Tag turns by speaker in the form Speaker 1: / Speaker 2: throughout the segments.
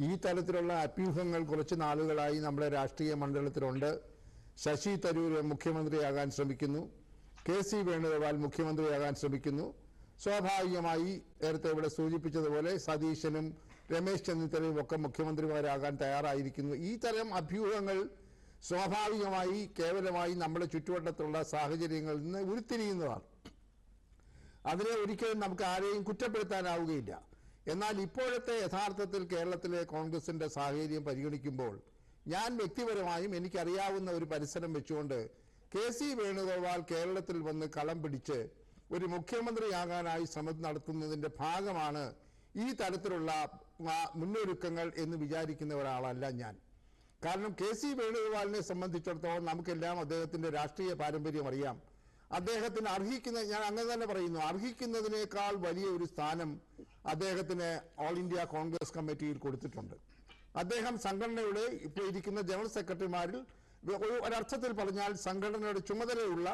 Speaker 1: ഈ തരത്തിലുള്ള അഭ്യൂഹങ്ങൾ കുറച്ച് നാളുകളായി നമ്മുടെ രാഷ്ട്രീയ മണ്ഡലത്തിലുണ്ട്. ശശി തരൂർ മുഖ്യമന്ത്രിയാകാൻ ശ്രമിക്കുന്നു. കെ സി വേണുഗോപാൽ മുഖ്യമന്ത്രിയാകാൻ ശ്രമിക്കുന്നു. സ്വാഭാവികമായി നേരത്തെ ഇവിടെ സൂചിപ്പിച്ചതുപോലെ സതീശനും രമേശ് ചെന്നിത്തലയും ഒക്കെ മുഖ്യമന്ത്രിമാരാകാൻ തയ്യാറായിരിക്കുന്നു. ഈ തരം അഭ്യൂഹങ്ങൾ സ്വാഭാവികമായി കേവലമായി നമ്മുടെ ചുറ്റുവട്ടത്തുള്ള സാഹചര്യങ്ങളിൽ നിന്ന് ഉരുത്തിരിയുന്നതാണ്. അതിനെ ഒരിക്കലും നമുക്ക് ആരെയും കുറ്റപ്പെടുത്താനാവുകയില്ല. എന്നാൽ ഇപ്പോഴത്തെ യഥാർത്ഥത്തിൽ കേരളത്തിലെ കോൺഗ്രസിന്റെ സാഹചര്യം പരിഗണിക്കുമ്പോൾ ഞാൻ വ്യക്തിപരമായും എനിക്കറിയാവുന്ന ഒരു പരിസരം വെച്ചുകൊണ്ട് കെ സി വേണുഗോപാൽ കേരളത്തിൽ വന്ന് കളം പിടിച്ച് ഒരു മുഖ്യമന്ത്രിയാകാനായി ശ്രമം നടത്തുന്നതിന്റെ ഭാഗമാണ് ഈ തരത്തിലുള്ള മുന്നൊരുക്കങ്ങൾ എന്ന് വിചാരിക്കുന്ന ഒരാളല്ല ഞാൻ. കാരണം കെ സി വേണുഗോപാലിനെ സംബന്ധിച്ചിടത്തോളം നമുക്കെല്ലാം അദ്ദേഹത്തിന്റെ രാഷ്ട്രീയ പാരമ്പര്യം അറിയാം. അദ്ദേഹത്തിന് അർഹിക്കുന്ന ഞാൻ അങ്ങനെ തന്നെ പറയുന്നു അർഹിക്കുന്നതിനേക്കാൾ വലിയ ഒരു സ്ഥാനം അദ്ദേഹത്തിന് ഓൾ ഇന്ത്യ കോൺഗ്രസ് കമ്മിറ്റിയിൽ കൊടുത്തിട്ടുണ്ട്. അദ്ദേഹം സംഘടനയുടെ ഇപ്പോൾ ഇരിക്കുന്ന ജനറൽ സെക്രട്ടറിമാരിൽ ഒരു ഒരർത്ഥത്തിൽ പറഞ്ഞാൽ സംഘടനയുടെ ചുമതലയുള്ള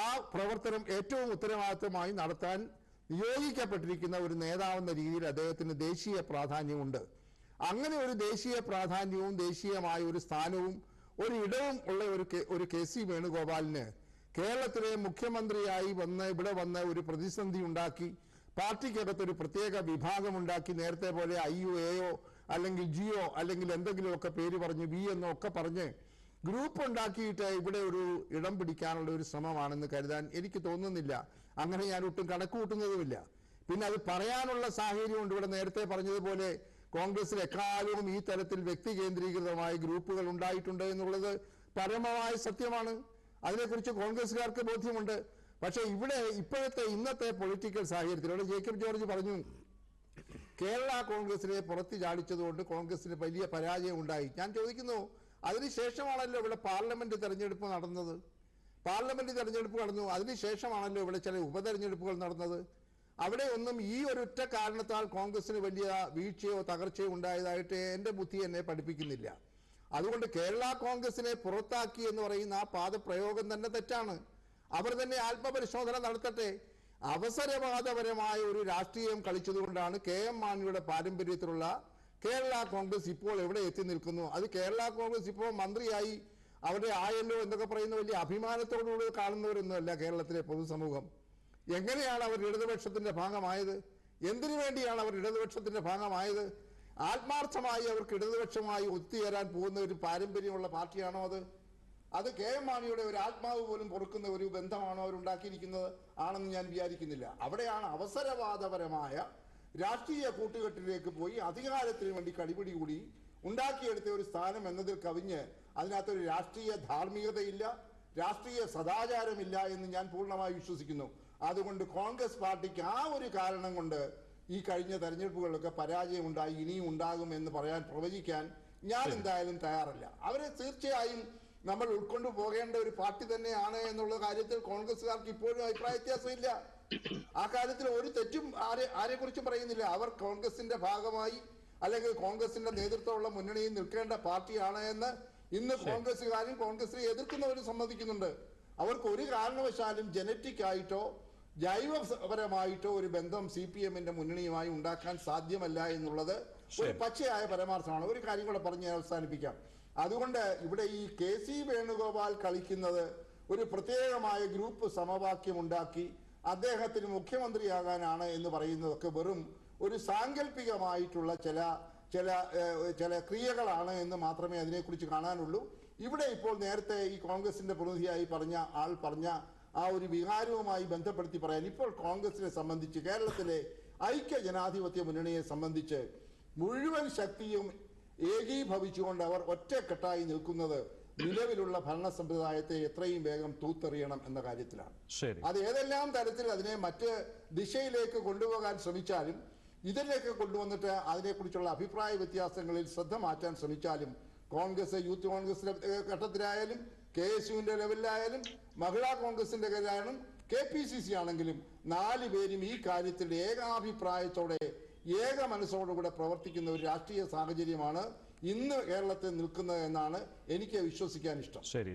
Speaker 1: ആ പ്രവർത്തനം ഏറ്റവും ഉത്തരവാദിത്തമായി നടത്താൻ നിയോഗിക്കപ്പെട്ടിരിക്കുന്ന ഒരു നേതാവെന്ന രീതിയിൽ അദ്ദേഹത്തിന് ദേശീയ പ്രാധാന്യമുണ്ട്. അങ്ങനെ ഒരു ദേശീയ പ്രാധാന്യവും ദേശീയമായ ഒരു സ്ഥാനവും ഒരു ഇടവും ഉള്ള ഒരു ഒരു കെ സി വേണുഗോപാലിന് കേരളത്തിലെ മുഖ്യമന്ത്രിയായി വന്ന് ഇവിടെ വന്ന് ഒരു പ്രതിസന്ധി ഉണ്ടാക്കി പാർട്ടിക്കകത്ത് ഒരു പ്രത്യേക വിഭാഗമുണ്ടാക്കി നേരത്തെ പോലെ ഐ യു എയോ അല്ലെങ്കിൽ ജിയോ അല്ലെങ്കിൽ എന്തെങ്കിലുമൊക്കെ പേര് പറഞ്ഞ് വി എന്നോ ഒക്കെ പറഞ്ഞ് ഗ്രൂപ്പ് ഉണ്ടാക്കിയിട്ട് ഇവിടെ ഒരു ഇടം പിടിക്കാനുള്ള ഒരു ശ്രമമാണെന്ന് കരുതാൻ എനിക്ക് തോന്നുന്നില്ല. അങ്ങനെ ഞാൻ ഒട്ടും കണക്ക് കൂട്ടുന്നതുമില്ല പിന്നെ അത് പറയാനുള്ള സാഹചര്യമുണ്ട്. ഇവിടെ നേരത്തെ പറഞ്ഞതുപോലെ കോൺഗ്രസിൽ എക്കാലവും ഈ തരത്തിൽ വ്യക്തി കേന്ദ്രീകൃതമായ ഗ്രൂപ്പുകൾ ഉണ്ടായിട്ടുണ്ട് എന്നുള്ളത് പരമമായ സത്യമാണ്. അതിനെക്കുറിച്ച് കോൺഗ്രസ്സുകാർക്ക് ബോധ്യമുണ്ട്. പക്ഷേ ഇവിടെ ഇപ്പോഴത്തെ ഇന്നത്തെ പൊളിറ്റിക്കൽ സാഹചര്യത്തിൽ ഇവിടെ ജേക്കബ് ജോർജ് പറഞ്ഞു കേരള കോൺഗ്രസിനെ പുറത്ത് ചാടിച്ചതുകൊണ്ട് കോൺഗ്രസിന് വലിയ പരാജയം ഉണ്ടായി. ഞാൻ ചോദിക്കുന്നു അതിനുശേഷമാണല്ലോ ഇവിടെ പാർലമെന്റ് തെരഞ്ഞെടുപ്പ് നടന്നത്? പാർലമെന്റ് തെരഞ്ഞെടുപ്പ് നടന്നു അതിനുശേഷമാണല്ലോ ഇവിടെ ചില ഉപതെരഞ്ഞെടുപ്പുകൾ നടന്നത്? അവിടെ ഒന്നും ഈ ഒരൊറ്റ കാരണത്താൽ കോൺഗ്രസിന് വലിയ വീഴ്ചയോ തകർച്ചയോ ഉണ്ടായതായിട്ട് എന്റെ ബുദ്ധി എന്നെ പഠിപ്പിക്കുന്നില്ല. അതുകൊണ്ട് കേരള കോൺഗ്രസിനെ പുറത്താക്കി എന്ന് പറയുന്ന ആ പാദപ്രയോഗം തന്നെ തെറ്റാണ്. അവർ തന്നെ ആത്മപരിശോധന നടത്തട്ടെ. അവസരവാദപരമായ ഒരു രാഷ്ട്രീയം കളിച്ചതുകൊണ്ടാണ് കെ എം മാണിയുടെ പാരമ്പര്യത്തിലുള്ള കേരള കോൺഗ്രസ് ഇപ്പോൾ എവിടെ എത്തി നിൽക്കുന്നു. അത് കേരള കോൺഗ്രസ് ഇപ്പോൾ മന്ത്രിയായി അവരുടെ ആയല്ലോ എന്നൊക്കെ പറയുന്ന വലിയ അഭിമാനത്തോടുകൂടി കാണുന്നവരൊന്നുമല്ല കേരളത്തിലെ പൊതുസമൂഹം. എങ്ങനെയാണ് അവർ ഇടതുപക്ഷത്തിന്റെ ഭാഗമായത്? എന്തിനു വേണ്ടിയാണ് അവർ ഇടതുപക്ഷത്തിന്റെ ഭാഗമായത്? ആത്മാർത്ഥമായി അവർക്ക് ഇടതുപക്ഷമായി ഒത്തുചേരാൻ പോകുന്ന ഒരു പാരമ്പര്യമുള്ള പാർട്ടിയാണോ അത്? അത് കെ എം മാണിയുടെ ഒരു ആത്മാവ് പോലും പൊറുക്കുന്ന ഒരു ബന്ധമാണോ അവരുണ്ടാക്കിയിരിക്കുന്നത് ആണെന്ന് ഞാൻ വിചാരിക്കുന്നില്ല. അവിടെയാണ് അവസരവാദപരമായ രാഷ്ട്രീയ കൂട്ടുകെട്ടിലേക്ക് പോയി അധികാരത്തിന് വേണ്ടി കടിപിടി കൂടി ഉണ്ടാക്കിയെടുത്ത ഒരു സ്ഥാനം എന്നതിൽ കവിഞ്ഞ് അതിനകത്തൊരു രാഷ്ട്രീയ ധാർമ്മികതയില്ല രാഷ്ട്രീയ സദാചാരമില്ല എന്ന് ഞാൻ പൂർണമായി വിശ്വസിക്കുന്നു. അതുകൊണ്ട് കോൺഗ്രസ് പാർട്ടിക്ക് ആ ഒരു കാരണം കൊണ്ട് ഈ കഴിഞ്ഞ തെരഞ്ഞെടുപ്പുകളിലൊക്കെ പരാജയം ഉണ്ടായി ഇനിയും ഉണ്ടാകും എന്ന് പറയാൻ പ്രവചിക്കാൻ ഞാൻ എന്തായാലും തയ്യാറല്ല. അവരെ തീർച്ചയായും നമ്മൾ ഉൾക്കൊണ്ടു പോകേണ്ട ഒരു പാർട്ടി തന്നെയാണ് എന്നുള്ള കാര്യത്തിൽ കോൺഗ്രസ്സുകാർക്ക് ഇപ്പോഴും അഭിപ്രായ വ്യത്യാസമില്ല. ആ കാര്യത്തിൽ ഒരു തെറ്റും ആരെ ആരെ കുറിച്ചും പറയുന്നില്ല. അവർ കോൺഗ്രസിന്റെ ഭാഗമായി അല്ലെങ്കിൽ കോൺഗ്രസിന്റെ നേതൃത്വമുള്ള മുന്നണിയിൽ നിൽക്കേണ്ട പാർട്ടിയാണ് എന്ന് ഇന്ന് കോൺഗ്രസ്സുകാരും കോൺഗ്രസിനെ എതിർക്കുന്നവരും സമ്മതിക്കുന്നുണ്ട്. അവർക്ക് ഒരു കാരണവശാലും ജനറ്റിക് ആയിട്ടോ ജൈവപരമായിട്ടോ ഒരു ബന്ധം സി പി എമ്മിന്റെ മുന്നണിയുമായി ഉണ്ടാക്കാൻ സാധ്യമല്ല എന്നുള്ളത് ഒരു പച്ചയായ പരമാർത്ഥമാണ്. ഒരു കാര്യം കൂടെ പറഞ്ഞ് അവസാനിപ്പിക്കാം. അതുകൊണ്ട് ഇവിടെ ഈ കെ സി വേണുഗോപാൽ കളിക്കുന്നത് ഒരു പ്രത്യേകമായ ഗ്രൂപ്പ് സമവാക്യം ഉണ്ടാക്കി അദ്ദേഹത്തിന് മുഖ്യമന്ത്രിയാകാനാണ് എന്ന് പറയുന്നതൊക്കെ വെറും ഒരു സാങ്കല്പികമായിട്ടുള്ള ചില ചില ചില ക്രിയകളാണ് എന്ന് മാത്രമേ അതിനെക്കുറിച്ച് കാണാനുള്ളൂ. ഇവിടെ ഇപ്പോൾ നേരത്തെ ഈ കോൺഗ്രസിന്റെ പ്രതിനിധിയായി പറഞ്ഞ ആൾ പറഞ്ഞ ആ ഒരു വികാരവുമായി ബന്ധപ്പെടുത്തി പറയാൻ ഇപ്പോൾ കോൺഗ്രസിനെ സംബന്ധിച്ച് കേരളത്തിലെ ഐക്യ ജനാധിപത്യ മുന്നണിയെ സംബന്ധിച്ച് മുഴുവൻ ശക്തിയും ഏകീഭവിച്ചുകൊണ്ട് അവർ ഒറ്റക്കെട്ടായി നിൽക്കുന്നത് നിലവിലുള്ള ഭരണ സമ്പ്രദായത്തെ എത്രയും വേഗം തൂത്തെറിയണം എന്ന കാര്യത്തിലാണ്. അത് ഏതെല്ലാം തരത്തിൽ അതിനെ മറ്റ് ദിശയിലേക്ക് കൊണ്ടുപോകാൻ ശ്രമിച്ചാലും ഇതിലേക്ക് കൊണ്ടുവന്നിട്ട് അതിനെക്കുറിച്ചുള്ള അഭിപ്രായ വ്യത്യാസങ്ങളിൽ ശ്രദ്ധ മാറ്റാൻ ശ്രമിച്ചാലും കോൺഗ്രസ് യൂത്ത് കോൺഗ്രസിന്റെ ഏഹ്, ഘട്ടത്തിലായാലും കെ എസ് യുവിന്റെ ലെവലിലായാലും മഹിളാ കോൺഗ്രസിന്റെ ലെവലിലായാലും കെ പി സി സി ആണെങ്കിലും നാല് പേരും ഈ കാര്യത്തിൽ ഏകാഭിപ്രായത്തോടെ ഏക മനസ്സോടുകൂടെ പ്രവർത്തിക്കുന്ന ഒരു രാഷ്ട്രീയ സാഹചര്യമാണ് ഇന്ന് കേരളത്തിൽ നിൽക്കുന്നത് എന്നാണ് എനിക്ക് വിശ്വസിക്കാൻ ഇഷ്ടം.
Speaker 2: ശരി.